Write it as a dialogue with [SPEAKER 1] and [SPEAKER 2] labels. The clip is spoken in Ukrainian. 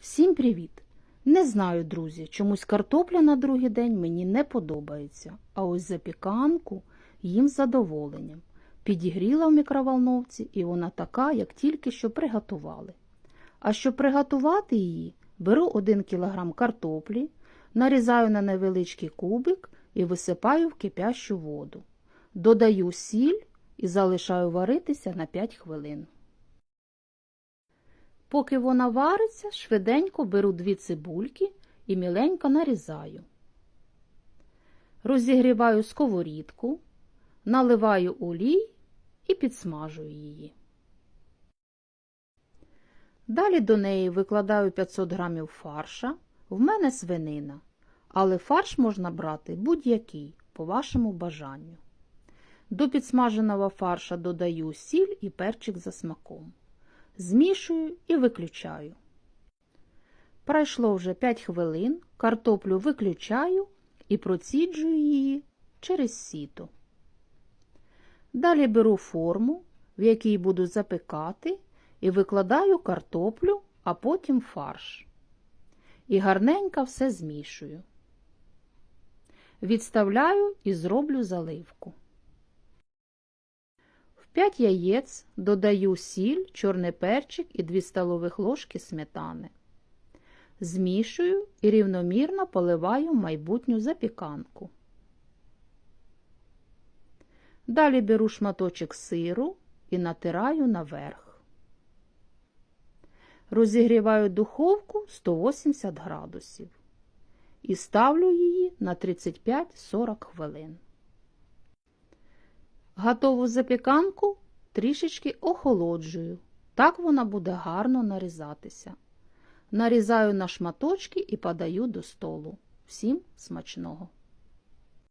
[SPEAKER 1] Всім привіт! Не знаю, друзі, чомусь картопля на другий день мені не подобається, а ось запіканку їм з задоволенням. Підігріла в мікроволновці, і вона така, як тільки що приготували. А щоб приготувати її, беру 1 кг картоплі, нарізаю на невеличкий кубик і висипаю в кипящу воду. Додаю сіль і залишаю варитися на 5 хвилин. Поки вона вариться, швиденько беру дві цибульки і міленько нарізаю. Розігріваю сковорідку, наливаю олій і підсмажую її. Далі до неї викладаю 500 г фарша. В мене свинина, але фарш можна брати будь-який, по вашому бажанню. До підсмаженого фарша додаю сіль і перчик за смаком. Змішую і виключаю. Пройшло вже 5 хвилин, картоплю виключаю і проціджую її через сіто. Далі беру форму, в якій буду запекати, і викладаю картоплю, а потім фарш. І гарненько все змішую. Відставляю і зроблю заливку. В 5 яєць додаю сіль, чорний перчик і 2 столових ложки сметани. Змішую і рівномірно поливаю майбутню запіканку. Далі беру шматочок сиру і натираю наверх. Розігріваю духовку 180 градусів і ставлю її на 35-40 хвилин. Готову запіканку трішечки охолоджую. Так вона буде гарно нарізатися. Нарізаю на шматочки і подаю до столу. Всім смачного!